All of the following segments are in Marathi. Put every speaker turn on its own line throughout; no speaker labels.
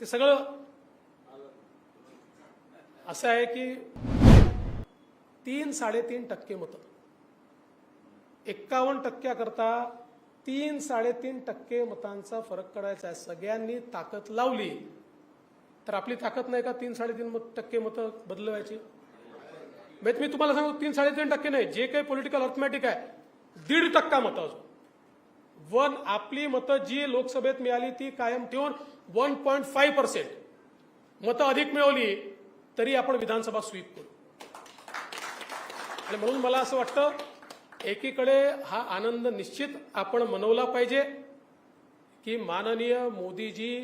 ते सगळं असं आहे की तीन साडेतीन टक्के मतं. एक्कावन्न टक्क्याकरता तीन साडेतीन टक्के मतांचा फरक करायचा आहे. सगळ्यांनी ताकद लावली तर आपली ताकद नाही का तीन साडेतीन टक्के मतं बदलवायची? म्हणजे मी तुम्हाला सांगू तीन साडेतीन टक्के नाही. जे काही पॉलिटिकल अर्थमॅटिक आहे दीड टक्का मतं अजून. वन आपली मतं जी लोकसभेत मिळाली ती कायम ठेवून वन पॉईंट फाईव्ह पर्सेंट मतं अधिक मिळवली तरी आपण विधानसभा स्वीप करू. आणि म्हणून मला असं वाटतं एकीकडे हा आनंद निश्चित आपण मनवला पाहिजे की माननीय मोदीजी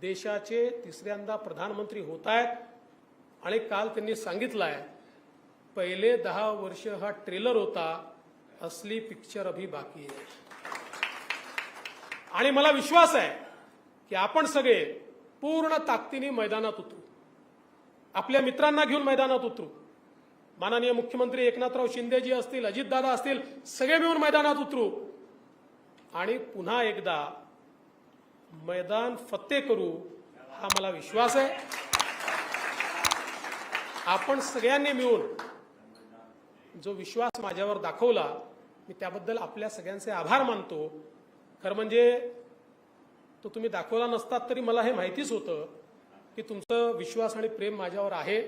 देशाचे तिसऱ्यांदा प्रधानमंत्री होत आहेत आणि काल त्यांनी सांगितलं आहे पहिले दहा वर्ष हा ट्रेलर होता असली पिक्चर अभी बाकी आहे. आणि मला विश्वास आहे की आपण सगळे पूर्ण ताकदीने मैदानात उतरू. आपल्या मित्रांना घेऊन मैदानात उतरू. माननीय मुख्यमंत्री एकनाथराव शिंदेजी असतील अजितदादा असतील सगळे मिळून मैदानात उतरू. आणि पुन्हा एकदा मैदान फत्ते करू हा मला विश्वास आहे. आपण सगळ्यांनी मिळून जो विश्वास माझ्यावर दाखवला मी त्याबद्दल आपल्या सगळ्यांचे आभार मानतो. खरं म्हणजे तो तुम्ही दाखवला नसतात तरी मला हे माहितीच होतं की तुमचं विश्वास आणि प्रेम माझ्यावर आहे.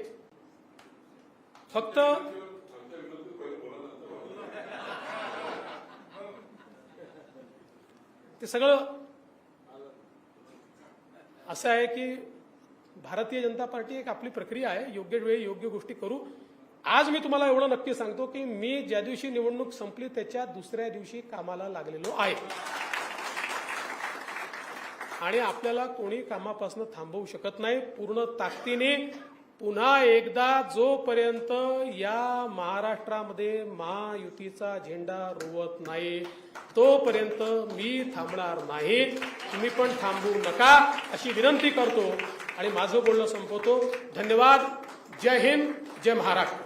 फक्त ते सगळं असं आहे की भारतीय जनता पार्टी एक आपली प्रक्रिया आहे. योग्य वेळी योग्य गोष्टी करू. आज मी तुम्हाला एवढं नक्की सांगतो की मी ज्या दिवशी निवडणूक संपली त्याच्या दुसऱ्या दिवशी कामाला लागलेलो आहे. आणि आपल्याला कोणी कामापासून थांबवू शकत नाही. पूर्ण ताकदीने पुन्हा एकदा जोपर्यंत या महाराष्ट्रामध्ये महायुतीचा झेंडा रोवत नाही तोपर्यंत मी थांबणार नाही. तुम्ही पण थांबू नका. अशी विनंती करतो आणि माझं बोलणं संपवतो. धन्यवाद. जय हिंद. जय महाराष्ट्र.